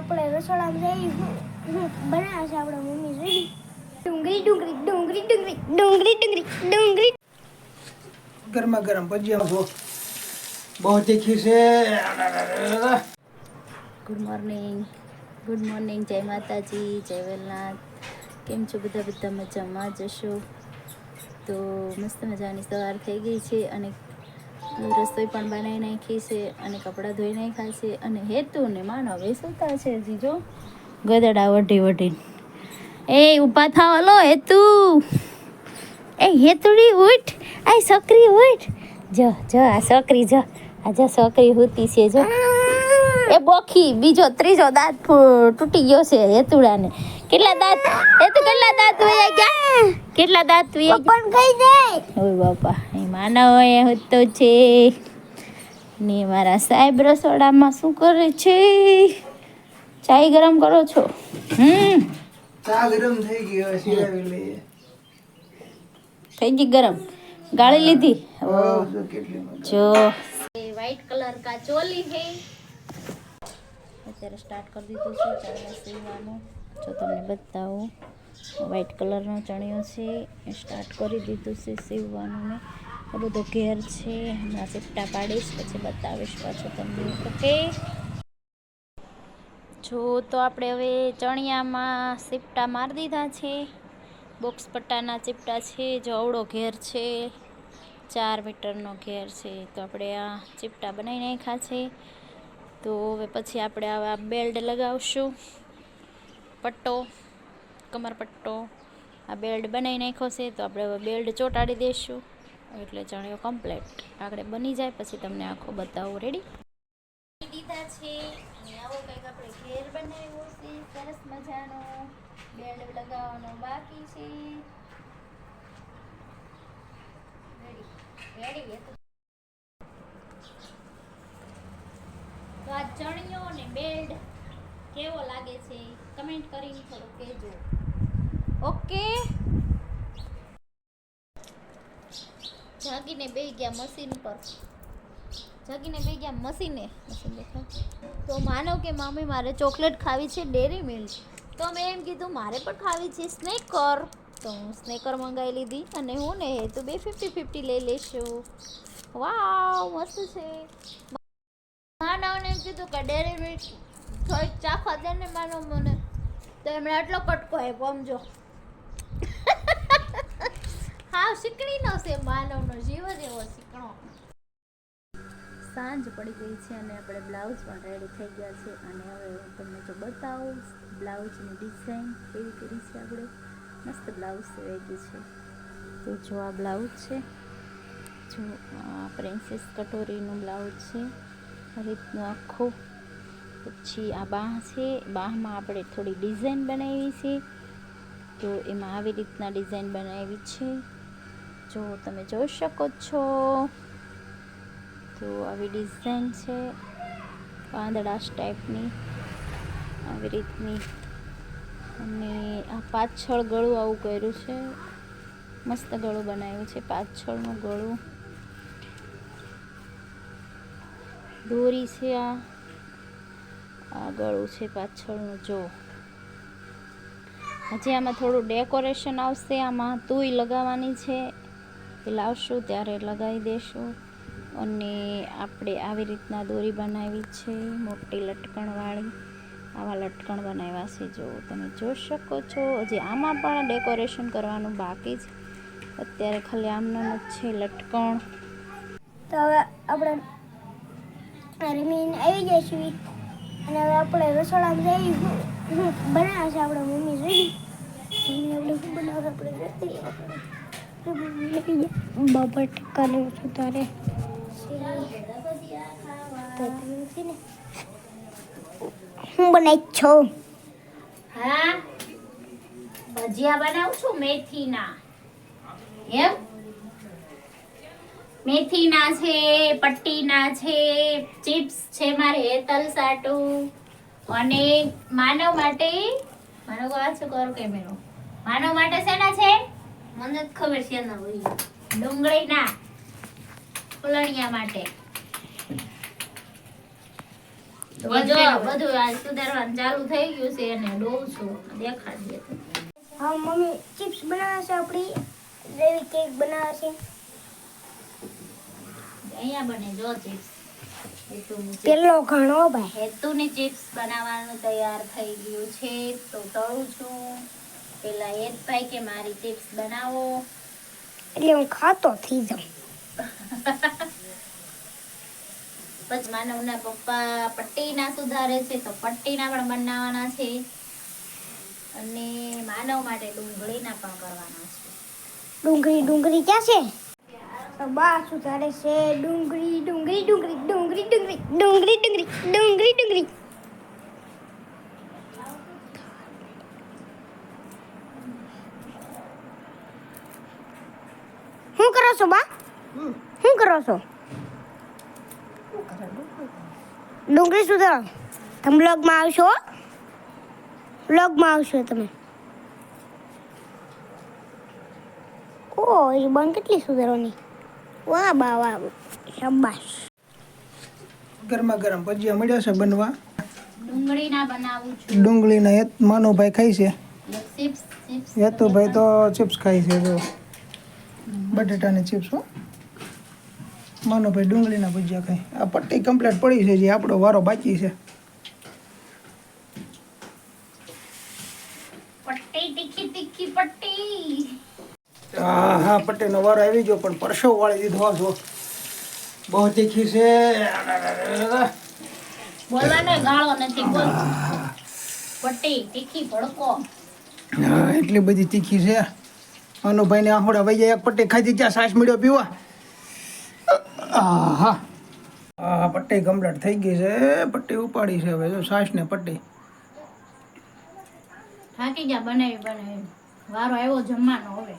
આપણે રસોડામાં જઈ હું છે આપણે મમ્મી જોઈ ડુંગળી ડુંગળી ડુંગળી ડુંગળી ડુંગળી ડુંગળી ડુંગળી. ગરમા ગરમ ભજીયા ભો બહુ તીખી છે. ગુડ મોર્નિંગ ગુડ મોર્નિંગ જય માતાજી જય વેલનાથ. કેમ છો બધા? બધા મજામાં જશો તો મસ્ત મજાની સવાર થઈ ગઈ છે અને રસોઈ પણ બનાવી નાખી છે અને કપડાં ધોઈ નાખ્યા છે અને હેતુ ને માનો સુતા છે જીજો ગદડા વઢી વઢી. એ ઊભા થાવ, હલો, હેતુ. એ હેતુડી ઉઠ. આ છોકરી ઉઠ. જો જો, આ છોકરી, જો. આ જો છોકરી હોતી છે, જો. એ બોખી બીજો ત્રીજો દાંત તૂટી ગયો છે હેતુડાને. કેટલા દાંત? હેતુ કેટલા દાંત વયા ગયા? કેટલા દાંત વયા પણ કઈ દે. ઓય બાપા એ માનવ એ હતો છે ને મારા સાહેબ રસોડામાં શું કરે છે? ચાય ગરમ કરો છો? હમ. ચા ગરમ થઈ ગયો છે થઈ ગઈ ગરમ. ગાળી લીધી? જો વાઈટ વ્હાઈટ કલર કા ચોલી હે? અત્યારે સ્ટાર્ટ કરી દીધું છે ચણિયા સીવવાનું જો તમને બતાવું વ્હાઈટ કલરનો ચણિયો છે સ્ટાર્ટ કરી દીધું છે સીવવાનું મેં આ બધો ઘેર છે, હમણાં ચીપટા પાડીશ, પછી બતાવીશ પાછું તમને. ઓકે? જો તો આપણે હવે ચણિયામાં સીપટા મારી દીધા છે. બોક્સ પટ્ટાના ચીપટા છે, જો અવળો ઘેર છે, ચાર મીટરનો ઘેર છે, તો આપણે આ ચીપટા બનાવી નાખ્યા છે. તો હવે પછી આપણે આવા બેલ્ટ લગાવશું. પટ્ટો, કમર પટ્ટો. આ બેલ્ટ બનાવી નાખ્યો છે, તો આપણે હવે બેલ્ટ ચોંટાડી દઈશું. એટલે ચણિયો કમ્પ્લેટ આગળ બની જાય, પછી તમને આખો બતાવું. રેડી દીધા છે. આવો કંઈક આપણે ઘેર બનાવ્યો છે. સરસ મજાનો બેલ્ટ લગાવવાનો બાકી છે. રેડી રેડી એ તો તો આ ચણિયો અને બેલ્ટ કેવો લાગે છે? કમેન્ટ કરીને થોડું કહેજો. ઓકે. જાગીને બે ગયા મશીન પર. જાગીને બે ગયા મશીને મશીન દેખાય. તો માનો કે મમ્મી મારે ચોકલેટ ખાવી છે ડેરી મિલ્ક. તો મેં એમ કીધું મારે પણ ખાવી છે સ્નેકર. તો હું સ્નેકર મંગાવી લીધી અને હું ને તો બે ફિફ્ટી ફિફ્ટી લઈ લઈશું. વાવ મસ્ત છે. માનવને કીધું કે ડેરી મિલ્ક થોડીક ચાખવા દે ને માનો મને. તો એમણે આટલો કટકો એ સમજો. હા શીકણીનો છે માનવનો, જીવ જ એવો શીકણો સાંજ પડી ગઈ છે અને આપણે બ્લાઉઝ પણ રેડી થઈ ગયા છે. અને હવે હું તમને જો બતાવું, બ્લાઉઝની ડિઝાઇન કેવી કરી છે આપણે. મસ્ત બ્લાઉઝ ગયું છે. તો જો આ બ્લાઉઝ છે, જો પ્રિન્સેસ કટોરીનું બ્લાઉઝ છે. આ રીતનું આખું. પછી આ બાહ છે, બાહમાં આપણે થોડી ડિઝાઇન બનાવી છે. તો એમાં આવી રીતના ડિઝાઇન બનાવી છે. જો તમે જોઈ શકો છો. તો આવી ડિઝાઇન છે, પાંદડા ટાઈપની આવી રીતની. અને આ પાછળ ગળું આવું કર્યું છે. મસ્ત ગળું બનાવ્યું છે, પાછળનું ગળું. દોરી છે આ. આ ગળું છે પાછળનું, જો. હજી આમાં થોડું ડેકોરેશન આવશે, આમાં તુંય લગાવવાની છે. એ લાવશું, ત્યારે લગાવી દેશું. અને આપણે આવી રીતના દોરી બનાવી છે, મોટી લટકણવાળી. આવા લટકણ બનાવ્યા છે, જો. તમે જોઈ શકો છો. હજી આમાં પણ ડેકોરેશન કરવાનું બાકી છે અત્યારે ખાલી આમનું જ છે લટકણ. તો હવે આપણે રમીને આવી જઈશું અને હવે આપણે રસોડામાં જઈ હું બનાવે છે આપણે મમ્મી જોઈ મમ્મી આપણે શું બનાવે આપણે બાબર ટીકા છું તારે. હું બનાવી છો. હા? ભજીયા બનાવું છું મેથીના. એમ? મેથીના છે પટ્ટીના છે ચિપ્સ છે મારે હેતલ સાટુ. અને માનવ માટે માનવ શું કરો કેમેરો માનવ માટે શેના છે? મને જ ખબર છે ના હોય ડુંગળીના. ફુલણિયા માટે. બધું બધું આ સુધારવાનું ચાલુ થઈ ગયું છે અને ડોવ છું. દેખાડીએ હા મમ્મી ચિપ્સ બનાવશે છે આપણી? જેવી કેક બનાવે છે. અહીંયા બને જો ચિપ્સ પેલો ઘણો ભાઈ. હેતુની ચિપ્સ બનાવવાનું તૈયાર થઈ ગયું છે. તો તળું છું. પેલા હેતભાઈ કે મારી ચિપ્સ બનાવો. એટલે હું ખાતો થઈ જાઉં. પછી માનવના પપ્પા પટ્ટીના સુધારે છે તો પટ્ટીના પણ બનાવવાના છે. અને માનવ માટે ડુંગળીના પણ કરવાના છે. ડુંગળી ડુંગળી ક્યાં છે? બા સુધારે છે ડુંગળી ડુંગળી ડુંગળી ડુંગળી ડુંગળી ડુંગળી ડુંગળી ડુંગળી ડુંગળી શું કરો છો બા? શું કરો છો ડુંગળી સુધારો તમે બ્લોગમાં આવશો બ્લોગમાં આવશો તમે ઓ, એ બંધ કેટલી સુધારવાની વાહ બા વાહ શાબાશ. ગરમા ગરમ ભજીયા મળ્યા છે બનવા. ડુંગળીના બનાવું છું. ડુંગળીના એ માનો ભાઈ ખાય છે. ચિપ્સ ચિપ્સ હેતુભાઈ તો ચિપ્સ ખાય છે જો. બટેટાની ચિપ્સ હો. માનવભાઈ ડુંગળીના ભજીયા ખાય. આ પટ્ટી કમ્પ્લીટ પડી છે જે આપણો વારો બાકી છે પટ્ટી તીખી તીખી પટ્ટી હા હા પટ્ટીનો વારો આવી ગયો પણ પરસો વાળી દીધો જો. બહુ તીખી છે. બોલવાનો ગાળો નથી બોલ પટ્ટી તીખી ભડકો. હા એટલી બધી તીખી છે. અનુભાઈને આહોડા જાય એક પટ્ટી ખાધી ત્યાં સાસ મળ્યો પીવા. હા હા પટ્ટી કમ્પ્લીટ થઈ ગઈ છે. પટ્ટી ઉપાડી છે હવે. જો સાસ ને પટ્ટી. થાકી ગયા બનાવી બનાવી. વારો આવ્યો જમવાનો હવે.